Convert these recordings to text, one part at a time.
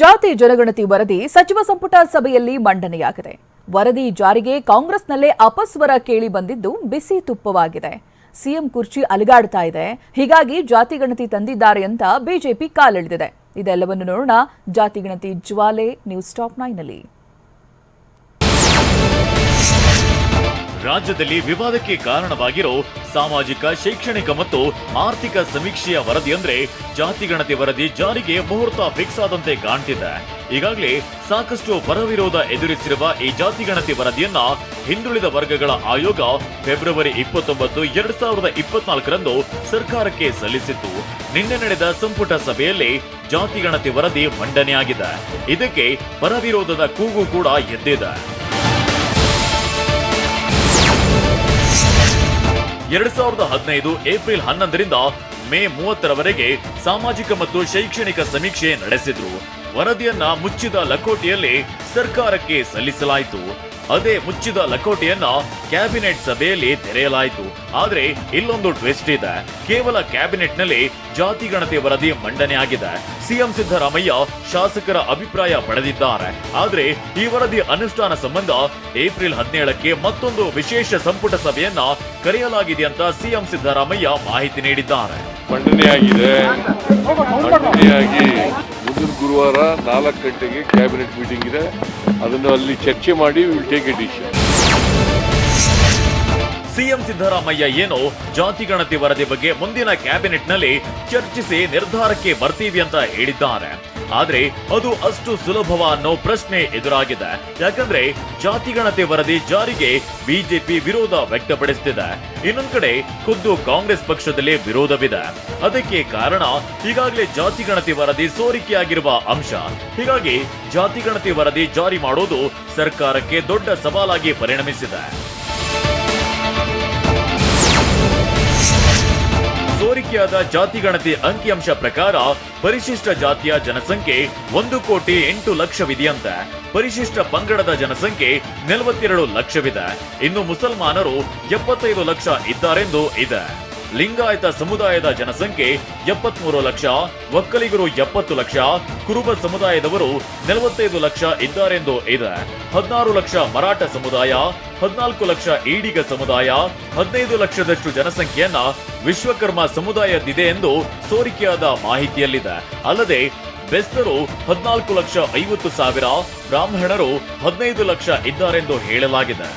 ಜಾತಿ ಜನಗಣತಿ ವರದಿ ಸಚಿವ ಸಂಪುಟ ಸಭೆಯಲ್ಲಿ ಮಂಡನೆಯಾಗಿದೆ. ವರದಿ ಜಾರಿಗೆ ಕಾಂಗ್ರೆಸ್ನಲ್ಲೇ ಅಪಸ್ವರ ಕೇಳಿ ಬಂದಿದ್ದು ಬಿಸಿ ತುಪ್ಪವಾಗಿದೆ. ಸಿಎಂ ಕುರ್ಚಿ ಅಲುಗಾಡ್ತಾ ಇದೆ. ಹೀಗಾಗಿ ಜಾತಿ ಗಣತಿ ತಂದಿದ್ದಾರೆ ಅಂತ ಬಿಜೆಪಿ ಕಾಲೆಳೆದಿದೆ. ಇದೆಲ್ಲವನ್ನು ನೋಡೋಣ. ಜಾತಿ ಗಣತಿ ಜ್ವಾಲೆ ನ್ಯೂಸ್ ಟಾಪ್ ನೈನ್ನಲ್ಲಿ ರಾಜ್ಯದಲ್ಲಿ ವಿವಾದಕ್ಕೆ ಕಾರಣವಾಗಿರೋ ಸಾಮಾಜಿಕ, ಶೈಕ್ಷಣಿಕ ಮತ್ತು ಆರ್ಥಿಕ ಸಮೀಕ್ಷೆಯ ವರದಿ ಅಂದ್ರೆ ಜಾತಿ ಗಣತಿ ವರದಿ ಜಾರಿಗೆ ಮುಹೂರ್ತ ಫಿಕ್ಸ್ ಆದಂತೆ ಕಾಣ್ತಿದೆ. ಈಗಾಗಲೇ ಸಾಕಷ್ಟು ಪರವಿರೋಧ ಎದುರಿಸಿರುವ ಈ ಜಾತಿ ಗಣತಿ ವರದಿಯನ್ನ ಹಿಂದುಳಿದ ವರ್ಗಗಳ ಆಯೋಗ ಫೆಬ್ರವರಿ ಇಪ್ಪತ್ತೊಂಬತ್ತು, ಎರಡ್ ಸಾವಿರದ ಇಪ್ಪತ್ನಾಲ್ಕರಂದು ಸರ್ಕಾರಕ್ಕೆ ಸಲ್ಲಿಸಿತ್ತು. ನಿನ್ನೆ ನಡೆದ ಸಂಪುಟ ಸಭೆಯಲ್ಲಿ ಜಾತಿ ಗಣತಿ ವರದಿ ಮಂಡನೆಯಾಗಿದೆ. ಇದಕ್ಕೆ ಪರವಿರೋಧದ ಕೂಗು ಕೂಡ ಎದ್ದಿದೆ. ಎರಡ್ ಸಾವಿರದ ಹದಿನೈದು ಏಪ್ರಿಲ್ ಹನ್ನೊಂದರಿಂದ ಮೇ ಮೂವತ್ತರವರೆಗೆ ಸಾಮಾಜಿಕ ಮತ್ತು ಶೈಕ್ಷಣಿಕ ಸಮೀಕ್ಷೆ ನಡೆಸಿದ್ರು. ವರದಿಯನ್ನ ಮುಚ್ಚಿದ ಲಕೋಟೆಯಲ್ಲಿ ಸರ್ಕಾರಕ್ಕೆ ಸಲ್ಲಿಸಲಾಯಿತು. ಅದೇ ಮುಚ್ಚಿದ ಲಕೋಟೆಯನ್ನ ಕ್ಯಾಬಿನೆಟ್ ಸಭೆಯಲ್ಲಿ ತೆರೆಯಲಾಯಿತು. ಆದ್ರೆ ಇಲ್ಲೊಂದು ಟ್ವಿಸ್ಟ್ ಇದೆ. ಕೇವಲ ಕ್ಯಾಬಿನೆಟ್ನಲ್ಲಿ ಜಾತಿ ಗಣತಿ ವರದಿ ಮಂಡನೆಯಾಗಿದೆ ಸಿಎಂ ಸಿದ್ದರಾಮಯ್ಯ ಶಾಸಕರ ಅಭಿಪ್ರಾಯ ಪಡೆದಿದ್ದಾರೆ. ಆದ್ರೆ ಈ ವರದಿ ಅನುಷ್ಠಾನ ಸಂಬಂಧ ಏಪ್ರಿಲ್ ಹದಿನೇಳಕ್ಕೆ ಮತ್ತೊಂದು ವಿಶೇಷ ಸಂಪುಟ ಸಭೆಯನ್ನ ಕರೆಯಲಾಗಿದೆ ಅಂತ ಸಿಎಂ ಸಿದ್ದರಾಮಯ್ಯ ಮಾಹಿತಿ ನೀಡಿದ್ದಾರೆ. ಮಂಡನೆಯಾಗಿದೆ. ಮಂಡನೆಯಾಗಿ ಮುಂದಿನ ಗುರುವಾರ ನಾಲ್ಕು ಗಂಟೆಗೆ ಕ್ಯಾಬಿನೆಟ್ ಮೀಟಿಂಗ್ ಇದೆ. ಅದನ್ನು ಅಲ್ಲಿ ಚರ್ಚೆ ಮಾಡಿ ಟೇಕ್ ಡಿಸಿಷನ್ ಸಿಎಂ ಸಿದ್ದರಾಮಯ್ಯ ಏನು ಜಾತಿ ಗಣತಿ ವರದಿ ಬಗ್ಗೆ ಮುಂದಿನ ಕ್ಯಾಬಿನೆಟ್ನಲ್ಲಿ ಚರ್ಚಿಸಿ ನಿರ್ಧಾರಕ್ಕೆ ಬರ್ತೀವಿ ಅಂತ ಹೇಳಿದ್ದಾರೆ. ಆದ್ರೆ ಅದು ಅಷ್ಟು ಸುಲಭವ ಅನ್ನೋ ಪ್ರಶ್ನೆ ಎದುರಾಗಿದೆ. ಯಾಕಂದ್ರೆ ಜಾತಿ ಗಣತಿ ವರದಿ ಜಾರಿಗೆ ಬಿಜೆಪಿ ವಿರೋಧ ವ್ಯಕ್ತಪಡಿಸುತ್ತಿದೆ ಇನ್ನೊಂದ್ ಕಡೆ ಖುದ್ದು ಕಾಂಗ್ರೆಸ್ ಪಕ್ಷದಲ್ಲಿ ವಿರೋಧವಿದೆ. ಅದಕ್ಕೆ ಕಾರಣ ಈಗಾಗಲೇ ಜಾತಿಗಣತಿ ವರದಿ ಸೋರಿಕೆಯಾಗಿರುವ ಅಂಶ. ಹೀಗಾಗಿ ಜಾತಿಗಣತಿ ವರದಿ ಜಾರಿ ಮಾಡೋದು ಸರ್ಕಾರಕ್ಕೆ ದೊಡ್ಡ ಸವಾಲಾಗಿ ಪರಿಣಮಿಸಿದೆ. ಸೋರಿಕೆಯಾದ ಜಾತಿ ಗಣತಿ ಅಂಕಿಅಂಶ ಪ್ರಕಾರ ಪರಿಶಿಷ್ಟ ಜಾತಿಯ ಜನಸಂಖ್ಯೆ ಒಂದು ಕೋಟಿ ಎಂಟು ಲಕ್ಷವಿದೆಯಂತೆ. ಪರಿಶಿಷ್ಟ ಪಂಗಡದ ಜನಸಂಖ್ಯೆ ನಲವತ್ತೆರಡು ಲಕ್ಷವಿದೆ. ಇನ್ನು ಮುಸಲ್ಮಾನರು ಎಪ್ಪತ್ತೈದು ಲಕ್ಷ ಇದ್ದಾರೆಂದು ಇದೆ. ಲಿಂಗಾಯತ ಸಮುದಾಯದ ಜನಸಂಖ್ಯೆ ಎಪ್ಪತ್ಮೂರು ಲಕ್ಷ, ಒಕ್ಕಲಿಗರು ಎಪ್ಪತ್ತು ಲಕ್ಷ, ಕುರುಬ ಸಮುದಾಯದವರು ನಲವತ್ತೈದು ಲಕ್ಷ ಇದ್ದಾರೆಂದು ಇದೆ. ಹದಿನಾರು ಲಕ್ಷ ಮರಾಠ ಸಮುದಾಯ, ಹದಿನಾಲ್ಕು ಲಕ್ಷ ಈಡಿಗ ಸಮುದಾಯ, ಹದಿನೈದು ಲಕ್ಷದಷ್ಟು ಜನಸಂಖ್ಯೆಯನ್ನ ವಿಶ್ವಕರ್ಮ ಸಮುದಾಯದಿದೆ ಎಂದು ಸೋರಿಕೆಯಾದ ಮಾಹಿತಿಯಲ್ಲಿದೆ. ಅಲ್ಲದೆ, ಬೆಸ್ತರು ಹದಿನಾಲ್ಕು ಲಕ್ಷ ಐವತ್ತು ಸಾವಿರ, ಬ್ರಾಹ್ಮಣರು ಹದಿನೈದು ಲಕ್ಷ ಇದ್ದಾರೆಂದು ಹೇಳಲಾಗಿದೆ.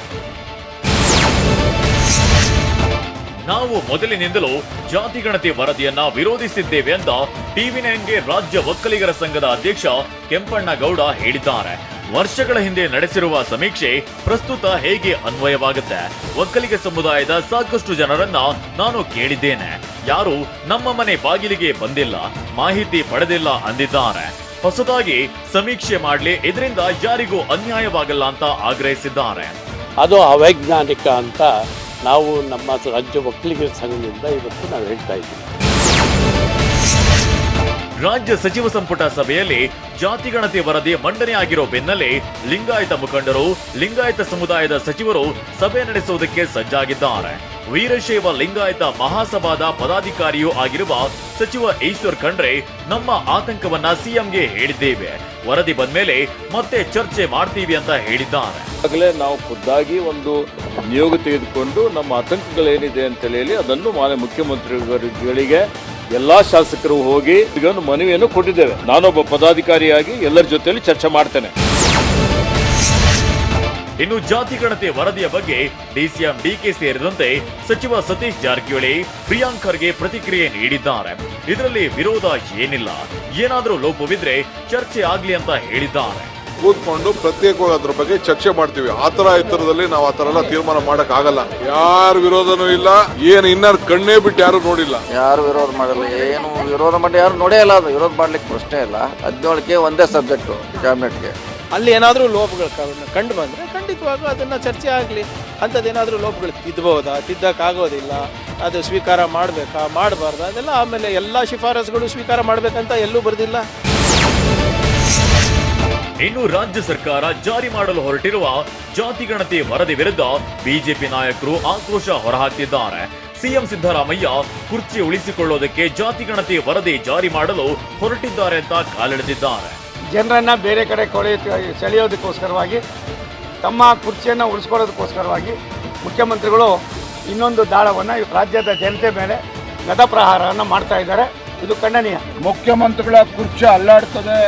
ನಾವು ಮೊದಲಿನಿಂದಲೂ ಜಾತಿ ಗಣತಿ ವರದಿಯನ್ನ ವಿರೋಧಿಸಿದ್ದೇವೆ ಅಂತ ಟಿವಿ ನೈನ್ಗೆ ರಾಜ್ಯ ಒಕ್ಕಲಿಗರ ಸಂಘದ ಅಧ್ಯಕ್ಷ ಕೆಂಪಣ್ಣ ಗೌಡ ಹೇಳಿದ್ದಾರೆ. ವರ್ಷಗಳ ಹಿಂದೆ ನಡೆಸಿರುವ ಸಮೀಕ್ಷೆ ಪ್ರಸ್ತುತ ಹೇಗೆ ಅನ್ವಯವಾಗುತ್ತೆ? ಒಕ್ಕಲಿಗ ಸಮುದಾಯದ ಸಾಕಷ್ಟು ಜನರನ್ನ ನಾನು ಕೇಳಿದ್ದೇನೆ. ಯಾರು ನಮ್ಮ ಮನೆ ಬಾಗಿಲಿಗೆ ಬಂದಿಲ್ಲ, ಮಾಹಿತಿ ಪಡೆದಿಲ್ಲ ಅಂದಿದ್ದಾರೆ. ಹೊಸದಾಗಿ ಸಮೀಕ್ಷೆ ಮಾಡಲಿ ಇದರಿಂದ ಯಾರಿಗೂ ಅನ್ಯಾಯವಾಗಲ್ಲ ಅಂತ ಆಗ್ರಹಿಸಿದ್ದಾರೆ. ಅದು ಅವೈಜ್ಞಾನಿಕ ಅಂತ ನಾವು ನಮ್ಮ ರಾಜ್ಯ ಒಕ್ಕಲಿಗರ ಸಂಘದಿಂದ ಇವತ್ತು ನಾವು ಹೇಳ್ತಾ ಇದ್ದೀವಿ. ರಾಜ್ಯ ಸಚಿವ ಸಂಪುಟ ಸಭೆಯಲ್ಲಿ ಜಾತಿ ಗಣತಿ ವರದಿ ಮಂಡನೆಯಾಗಿರೋ ಬೆನ್ನಲ್ಲೇ ಲಿಂಗಾಯತ ಮುಖಂಡರು ಲಿಂಗಾಯತ ಸಮುದಾಯದ ಸಚಿವರು ಸಭೆ ನಡೆಸುವುದಕ್ಕೆ ಸಜ್ಜಾಗಿದ್ದಾರೆ. ವೀರಶೈವ ಲಿಂಗಾಯತ ಮಹಾಸಭಾದ ಪದಾಧಿಕಾರಿಯೂ ಆಗಿರುವ ಸಚಿವ ಈಶ್ವರ್ ಖಂಡ್ರೆ ನಮ್ಮ ಆತಂಕವನ್ನ ಸಿಎಂಗೆ ಹೇಳಿದ್ದೇವೆ. ವರದಿ ಬಂದ್ಮೇಲೆ ಮತ್ತೆ ಚರ್ಚೆ ಮಾಡ್ತೀವಿ ಅಂತ ಹೇಳಿದ್ದಾರೆ. ನಾವು ಖುದ್ದಾಗಿ ಒಂದು ನಿಯೋಗ ತೆಗೆದುಕೊಂಡು ನಮ್ಮ ಆತಂಕಗಳೇನಿದೆ ಅಂತ ಹೇಳಿ ಅದನ್ನು ಮಾನ್ಯ ಮುಖ್ಯಮಂತ್ರಿಗಳಿಗೆ ಎಲ್ಲಾ ಶಾಸಕರು ಹೋಗಿ ಇದೊಂದು ಮನವಿಯನ್ನು ಕೊಟ್ಟಿದ್ದೇವೆ. ನಾನೊಬ್ಬ ಪದಾಧಿಕಾರಿಯಾಗಿ ಎಲ್ಲರ ಜೊತೆಯಲ್ಲಿ ಚರ್ಚೆ ಮಾಡ್ತೇನೆ. ಇನ್ನು ಜಾತಿ ಗಣತಿ ವರದಿಯ ಬಗ್ಗೆ ಡಿಸಿಎಂ ಡಿಕೆ ಸೇರಿದಂತೆ ಸಚಿವ ಸತೀಶ್ ಜಾರಕಿಹೊಳಿ ಪ್ರಿಯಾಂಕ್ ಖರ್ಗೆ ಪ್ರತಿಕ್ರಿಯೆ ನೀಡಿದ್ದಾರೆ. ಇದರಲ್ಲಿ ವಿರೋಧ ಏನಿಲ್ಲ. ಏನಾದರೂ ಲೋಪವಿದ್ರೆ ಚರ್ಚೆ ಆಗ್ಲಿ ಅಂತ ಹೇಳಿದ್ದಾರೆ. ಕೂತ್ಕೊಂಡು ಪ್ರತ್ಯೇಕವಾಗಿ ಅದ್ರ ಬಗ್ಗೆ ಚರ್ಚೆ ಮಾಡ್ತೀವಿ. ಆ ತರ ಎತ್ತರದಲ್ಲಿ ನಾವು ಆ ತರ ಎಲ್ಲ ತೀರ್ಮಾನ ಮಾಡಕ್ ಆಗಲ್ಲ. ಯಾರ ವಿರೋಧನೂ ಇಲ್ಲ ಏನು ಇನ್ನಾರು ಕಣ್ಣೇ ಬಿಟ್ಟು ಯಾರು ನೋಡಿಲ್ಲ. ಯಾರು ವಿರೋಧ ಮಾಡಲ್ಲ ಏನು ವಿರೋಧ ಮಾಡಿ ಯಾರು ನೋಡೇ ಇಲ್ಲ ಅದು. ವಿರೋಧ ಮಾಡ್ಲಿಕ್ಕೆ ಪ್ರಶ್ನೆ ಇಲ್ಲ. ಹದಿನೇಳಕ್ಕೆ ಒಂದೇ ಸಬ್ಜೆಕ್ಟು ಕ್ಯಾಬಿನೆಟ್ಗೆ. ಅಲ್ಲಿ ಏನಾದರೂ ಲೋಪಗಳು ಕಂಡು- ಕಂಡು ಬಂದರೆ ಖಂಡಿತವಾಗೂ ಅದನ್ನು ಚರ್ಚೆ ಆಗಲಿ. ಅಂಥದ್ದೇನಾದರೂ ಲೋಪಗಳು ತಿದ್ದಬಹುದಾ ತಿದ್ದಕ್ಕಾಗೋದಿಲ್ಲ ಅದು ಸ್ವೀಕಾರ ಮಾಡಬೇಕಾ? ಮಾಡಬಾರ್ದಾ? ಅದೆಲ್ಲ ಆಮೇಲೆ ಎಲ್ಲ ಶಿಫಾರಸುಗಳು ಸ್ವೀಕಾರ ಮಾಡಬೇಕಂತ ಎಲ್ಲೂ ಬರೆದಿಲ್ಲ. ಇನ್ನು ರಾಜ್ಯ ಸರ್ಕಾರ ಜಾರಿ ಮಾಡಲು ಹೊರಟಿರುವ ಜಾತಿ ಗಣತಿ ವರದಿ ವಿರುದ್ಧ ಬಿಜೆಪಿ ನಾಯಕರು ಆಕ್ರೋಶ ಹೊರಹಾಕಿದ್ದಾರೆ. ಸಿಎಂ ಸಿದ್ದರಾಮಯ್ಯ ಕುರ್ಚಿ ಉಳಿಸಿಕೊಳ್ಳೋದಕ್ಕೆ ಜಾತಿ ಗಣತಿ ವರದಿ ಜಾರಿ ಮಾಡಲು ಹೊರಟಿದ್ದಾರೆ ಅಂತ ಕಾಲೆಳೆದಿದ್ದಾರೆ. ಜನರನ್ನು ಬೇರೆ ಕಡೆ ಕೊಳೆ ಸೆಳೆಯೋದಕ್ಕೋಸ್ಕರವಾಗಿ ತಮ್ಮ ಕುರ್ಚಿಯನ್ನು ಉಳಿಸ್ಕೊಳ್ಳೋದಕ್ಕೋಸ್ಕರವಾಗಿ ಮುಖ್ಯಮಂತ್ರಿಗಳು ಇನ್ನೊಂದು ದಾಳವನ್ನು ರಾಜ್ಯದ ಜನತೆ ಮೇಲೆ ಗದಪ್ರಹಾರವನ್ನು ಮಾಡ್ತಾ ಇದ್ದಾರೆ. ಇದು ಖಂಡನೀಯ. ಮುಖ್ಯಮಂತ್ರಿಗಳ ಕುರ್ಚಿ ಅಲ್ಲಾಡ್ತದೆ.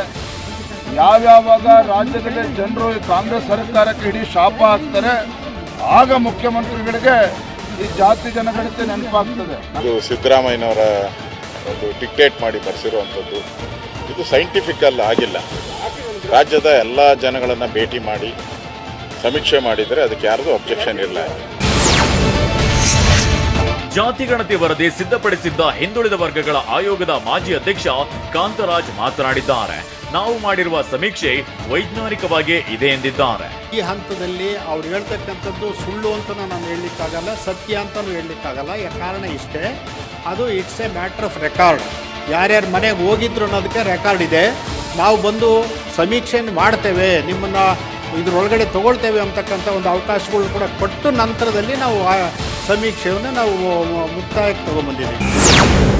ಯಾವ್ಯಾವಾಗ ರಾಜ್ಯದಲ್ಲಿ ಜನರು ಕಾಂಗ್ರೆಸ್ ಸರ್ಕಾರಕ್ಕೆ ಇಡೀ ಶಾಪ ಹಾಕ್ತಾರೆ, ಆಗ ಮುಖ್ಯಮಂತ್ರಿಗಳಿಗೆ ಈ ಜಾತಿ ಜನಗಣತಿ ನೆನಪಾಗ್ತದೆ. ಇದು ಸಿದ್ದರಾಮಯ್ಯನವರ ಒಂದು ಡಿಕ್ಟೇಟ್ ಮಾಡಿ ಬರೆಸಿರುವಂಥದ್ದು. ಇದು ಸೈಂಟಿಫಿಕಲ್ ಆಗಿಲ್ಲ. ರಾಜ್ಯದ ಎಲ್ಲ ಜನಗಳನ್ನು ಭೇಟಿ ಮಾಡಿ, ಸಮೀಕ್ಷೆ ಮಾಡಿದರೆ ಅದಕ್ಕೆ ಯಾರದೂ ಅಬ್ಜೆಕ್ಷನ್ ಇಲ್ಲ. ಜಾತಿ ಗಣತಿ ವರದಿ ಸಿದ್ಧಪಡಿಸಿದ್ದ ಹಿಂದುಳಿದ ವರ್ಗಗಳ ಆಯೋಗದ ಮಾಜಿ ಅಧ್ಯಕ್ಷ ಕಾಂತರಾಜ್ ಮಾತನಾಡಿದ್ದಾರೆ. ನಾವು ಮಾಡಿರುವ ಸಮೀಕ್ಷೆ ವೈಜ್ಞಾನಿಕವಾಗಿ ಇದೆ ಎಂದಿದ್ದಾರೆ. ಈ ಹಂತದಲ್ಲಿ ಅವ್ರು ಹೇಳ್ತಕ್ಕಂಥದ್ದು ಸುಳ್ಳು ಅಂತ ನಾನು ಹೇಳಲಿಕ್ಕಾಗಲ್ಲ, ಸತ್ಯ ಅಂತಲೂ ಹೇಳಲಿಕ್ಕಾಗಲ್ಲ. ಕಾರಣ ಇಷ್ಟೇ. ಅದು it's a matter of record ಯಾರ್ಯಾರು ಮನೆಗೆ ಹೋಗಿದ್ರು ಅನ್ನೋದಕ್ಕೆ ರೆಕಾರ್ಡ್ ಇದೆ. ನಾವು ಬಂದು ಸಮೀಕ್ಷೆಯನ್ನು ಮಾಡ್ತೇವೆ, ನಿಮ್ಮನ್ನು ಇದ್ರೊಳಗಡೆ ತಗೊಳ್ತೇವೆ ಅಂತಕ್ಕಂಥ ಒಂದು ಅವಕಾಶಗಳು ಕೂಡ ಕೊಟ್ಟು ನಂತರದಲ್ಲಿ ನಾವು ಸಮೀಕ್ಷೆಯನ್ನು ನಾವು ಮುಕ್ತಾಯಕ್ಕೆ ತಗೊಂಬಂದಿದ್ದೀವಿ